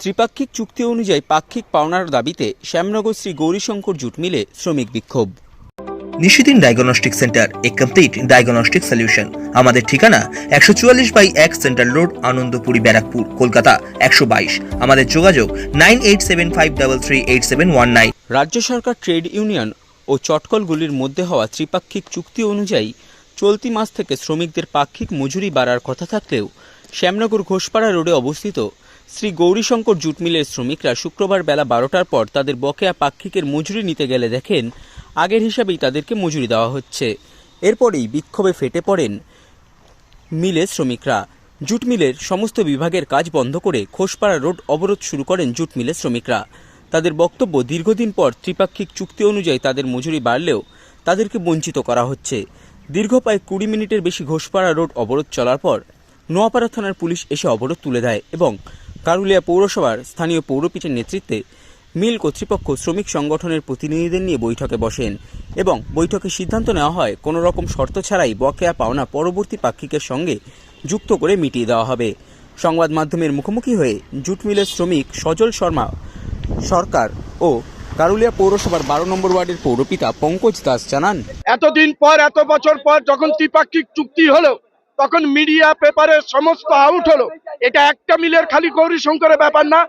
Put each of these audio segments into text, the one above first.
ত্রিপাক্ষিক চুক্তি অনুযায়ী পাক্ষিক পাওনার দাবিতে শ্যামনগর শ্রী গৌরীশঙ্কর জুট মিলে শ্রমিক বিক্ষোভ। নিশিদিন ডায়াগনস্টিক সেন্টার এ কমপ্লিট ডায়াগনস্টিক সলিউশন। আমাদের ঠিকানা একশো চুয়াল্লিশ বাই এক সেন্ট্রাল রোড আনন্দপুরি ব্যারাকপুর কলকাতা একশো বাইশ। আমাদের যোগাযোগ nine eight seven five double three eight seven one nine. রাজ্য সরকার ট্রেড ইউনিয়ন ও চটকলগুলির মধ্যে হওয়া ত্রিপাক্ষিক চুক্তি অনুযায়ী চলতি মাস থেকে শ্রমিকদের পাক্ষিক মজুরি বাড়ার কথা থাকলেও শ্যামনগর ঘোষপাড়া রোডে অবস্থিত শ্রী গৌরীশঙ্কর জুট মিলের শ্রমিকরা শুক্রবার বেলা বারোটার পর তাদের বকেয়া পাক্ষিকের মজুরি নিতে গেলে দেখেন, আগের হিসাবেই তাদেরকে মজুরি দেওয়া হচ্ছে। এরপরেই বিক্ষোভে ফেটে পড়েন মিলের শ্রমিকরা। জুট মিলের সমস্ত বিভাগের কাজ বন্ধ করে খোসপাড়া রোড অবরোধ শুরু করেন জুট মিলের শ্রমিকরা। তাদের বক্তব্য দীর্ঘদিন পর ত্রিপাক্ষিক চুক্তি অনুযায়ী তাদের মজুরি বাড়লেও তাদেরকে বঞ্চিত করা হচ্ছে। দীর্ঘ প্রায় কুড়ি মিনিটের বেশি ঘোষপাড়া রোড অবরোধ চলার পর নোয়াপাড়া থানার পুলিশ এসে অবরোধ তুলে দেয় এবং কারুলিয়া পৌরসভার স্থানীয় পৌরপিঠের নেতৃত্বে মিল কর্তৃপক্ষ শ্রমিক সংগঠনের প্রতিনিধিদের নিয়ে বৈঠকে বসেন এবং বৈঠকে সিদ্ধান্ত নেওয়া হয়, কোনো রকম শর্ত ছাড়াই বকেয়া পাওনা পরবর্তী পাক্ষিকের সঙ্গে যুক্ত করে মিটিয়ে দেওয়া হবে। সংবাদ মাধ্যমের মুখোমুখি হয়ে জুট মিলের শ্রমিক সজল শর্মা, সরকার ও কারুলিয়া পৌরসভার বারো নম্বর ওয়ার্ডের পৌরপিতা পঙ্কজ দাস জানান, এতদিন পর, এত বছর পর যখন ত্রিপাক্ষিক চুক্তি হলো, তখন মিডিয়া পেপারে সমস্ত আউট হলো। এটা একটা মিলের খালি গৌরী শঙ্করের ব্যাপার না,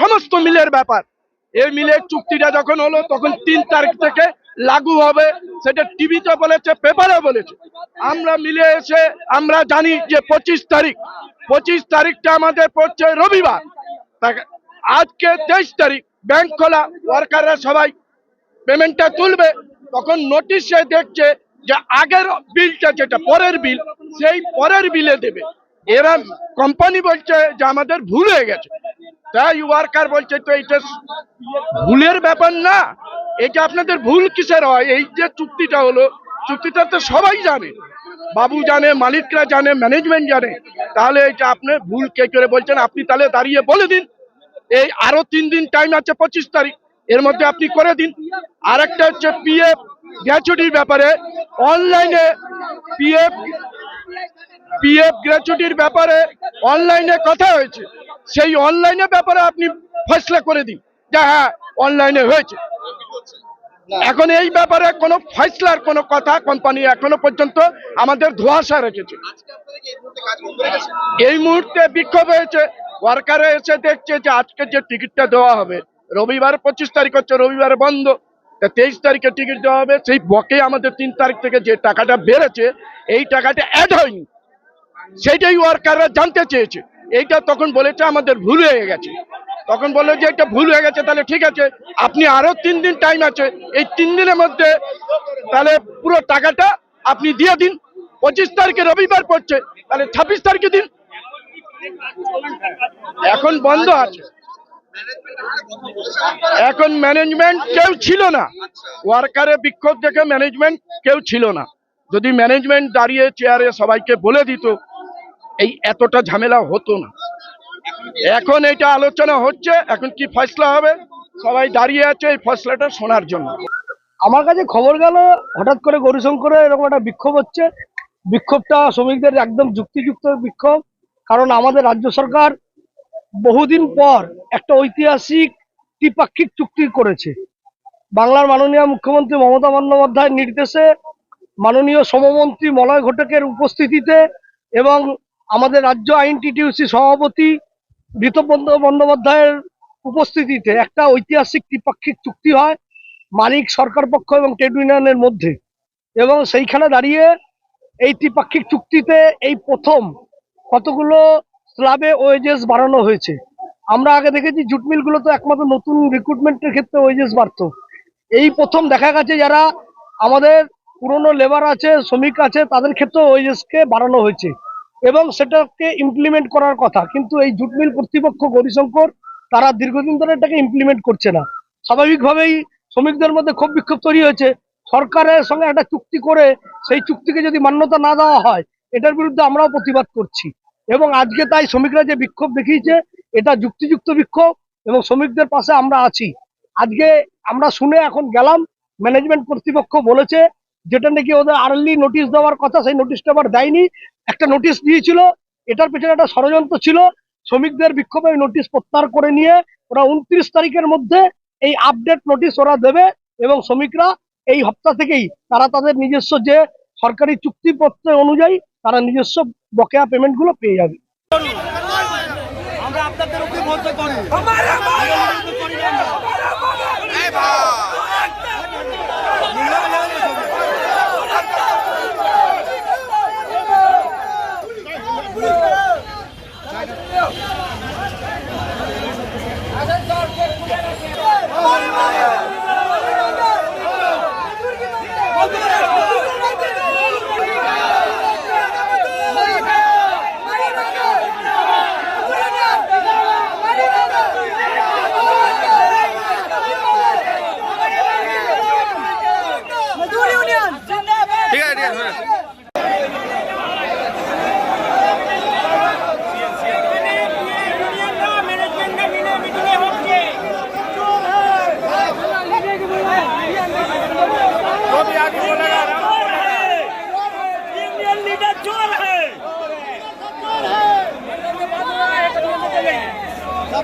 সমস্ত মিলের ব্যাপার। এই মিলের চুক্তিটা যখন হলো, তখন তিন তারিখ থেকে লাগু হবে, সেটা টিভিতে বলেছে, পেপারে বলেছে। আমরা মিলে এসে, আমরা জানি যে পঁচিশ তারিখ, পঁচিশ তারিখটা আমাদের পড়ছে রবিবার। আজকে তেইশ তারিখ, ব্যাংক খোলা, ওয়ার্কাররা সবাই পেমেন্টটা তুলবে। তখন নোটিশে দেখছে যে আগের বিলটা, যেটা পরের বিল, সেই পরের বিলে দেবে। এরা কোম্পানি বলছে যে আমাদের ভুল হয়ে গেছে। তাই ওয়ার্কার বলছে তো এটা ভুলের ব্যাপার না, এটা আপনাদের ভুল কিসের হয়? এই যে চুক্তিটা হলো, চুক্তিটা তো সবাই জানে। বাবু জানে, মালিকরা জানে ম্যানেজমেন্ট জানে। তাহলে এটা আপনি ভুল কে করে বলছেন? আপনি তাহলে দাঁড়িয়ে বলে দিন। এই আরও তিন দিন টাইম আছে পঁচিশ তারিখ। এর মধ্যে আপনি করে দিন। আর একটা হচ্ছে পিএফ গ্র্যাচুইটির ব্যাপারে। অনলাইনে পিএফ পিএফ গ্র্যাচুইটির ব্যাপারে অনলাইনে কথা হয়েছে। সেই অনলাইনে ব্যাপারে আপনি ফয়সলা করে দিন। যে হ্যাঁ অনলাইনে হয়েছে। এখন এই ব্যাপারে কোনো ফয়সলার কোনো কথা কোম্পানি এখনও পর্যন্ত আমাদের ধোয়াশা রেখেছে। এই মুহূর্তে বিক্ষোভ হয়েছে ওয়ার্কারে এসে দেখছে যে আজকে যে টিকিটটা দেওয়া হবে, রবিবার পঁচিশ তারিখ হচ্ছে, রবিবার বন্ধ। তেইশ তারিখে টিকিট দেওয়া হবে, সেই বকে আমাদের তিন তারিখ থেকে যে টাকাটা বেড়েছে, এই টাকাটা অ্যাড হয়নি। সেইটাই ওয়ার্কাররা জানতে চেয়েছে। এইটা তখন বলেছে আমাদের ভুল হয়ে গেছে। তখন বলল যে এটা ভুল হয়ে গেছে, তাহলে ঠিক আছে, আপনি আরও তিন দিন টাইম আছে, এই তিন দিনের মধ্যে তাহলে পুরো টাকাটা আপনি দিয়ে দিন। পঁচিশ তারিখে রবিবার পড়ছে, তাহলে ছাব্বিশ তারিখে দিন। এখন বন্ধ আছে। এখন ম্যানেজমেন্ট কেউ ছিল না। ওয়ার্কারে বিক্ষোভ দেখে ম্যানেজমেন্ট কেউ ছিল না। যদি ম্যানেজমেন্ট দাঁড়িয়ে চেয়ারে সবাইকে বলে দিত এই এতটা ঝামেলা হতো না। এখন এটা আলোচনা হচ্ছে, এখন কি ফয়সলা হবে? সবাই দাঁড়িয়ে আছে এই ফয়সলাটা শোনার জন্য। আমার কাছে খবর গেল, হঠাৎ করে গৌরীশঙ্করে এরকম একটা বিক্ষোভ হচ্ছে। বিক্ষোভটা শ্রমিকদের একদম যুক্তিযুক্ত বিক্ষোভ, কারণ আমাদের রাজ্য সরকার বহুদিন পর একটা ঐতিহাসিক ত্রিপাক্ষিক চুক্তি করেছে। বাংলার মাননীয় মুখ্যমন্ত্রী মমতা বন্দ্যোপাধ্যায়ের নির্দেশে মাননীয় সমমন্ত্রী মলয় ঘটকের উপস্থিতিতে এবং আমাদের রাজ্য আইন টিটিউসি সভাপতি ঋতব্রত বন্দ্যোপাধ্যায়ের উপস্থিতিতে একটা ঐতিহাসিক ত্রিপাক্ষিক চুক্তি হয় মালিক, সরকার পক্ষ এবং ট্রেড ইউনিয়নের মধ্যে। এবং সেইখানে দাঁড়িয়ে এই ত্রিপাক্ষিক চুক্তিতে এই প্রথম কতগুলো স্ল্যাবে ওয়েজেস বাড়ানো হয়েছে। আমরা আগে দেখেছি জুট মিলগুলো তো একমাত্র নতুন রিক্রুটমেন্টের ক্ষেত্রে ওয়েজেস বাড়তো। এই প্রথম দেখা গেছে যারা আমাদের পুরনো লেবার আছে, শ্রমিক আছে, তাদের ক্ষেত্রে ওয়েজেসকে বাড়ানো হয়েছে। এবং সেটাকে ইমপ্লিমেন্ট করার কথা। কিন্তু এই জুট মিল কর্তৃপক্ষ গৌরীশঙ্কর, তারা দীর্ঘদিন ধরে এটাকে ইমপ্লিমেন্ট করছে না। স্বাভাবিকভাবেই শ্রমিকদের মধ্যে ক্ষোভ বিক্ষোভ তৈরি হয়েছে। সরকারের সঙ্গে একটা চুক্তি করে সেই চুক্তিকে যদি মান্যতা না দেওয়া হয়, এটার বিরুদ্ধে আমরাও প্রতিবাদ করছি। এবং আজকে তাই শ্রমিকরা যে বিক্ষোভ দেখিয়েছে, এটা যুক্তিযুক্ত বিক্ষোভ এবং শ্রমিকদের পাশে আমরা আছি। আজকে আমরা শুনে এখন গেলাম ম্যানেজমেন্ট কর্তৃপক্ষ বলেছে যেটা নাকি ওদের আর্লি নোটিশ দেওয়ার কথা সেই নোটিশটা আবার দেয়নি। একটা নোটিশ দিয়েছিল এটার পেছনে একটা ষড়যন্ত্র ছিল। শ্রমিকদের বিক্ষোভে নোটিশ প্রত্যাহার করে নিয়ে ওরা উনত্রিশ তারিখের মধ্যে এই আপডেট নোটিশ ওরা দেবে এবং শ্রমিকরা এই হপ্তাহ থেকেই তারা তাদের নিজস্ব যে সরকারি চুক্তিপত্র অনুযায়ী তারা নিজস্ব বকেয়া পেমেন্টগুলো পেয়ে যাবে। আমরা আপনাদের উপরে ভরসা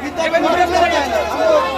ভিতরে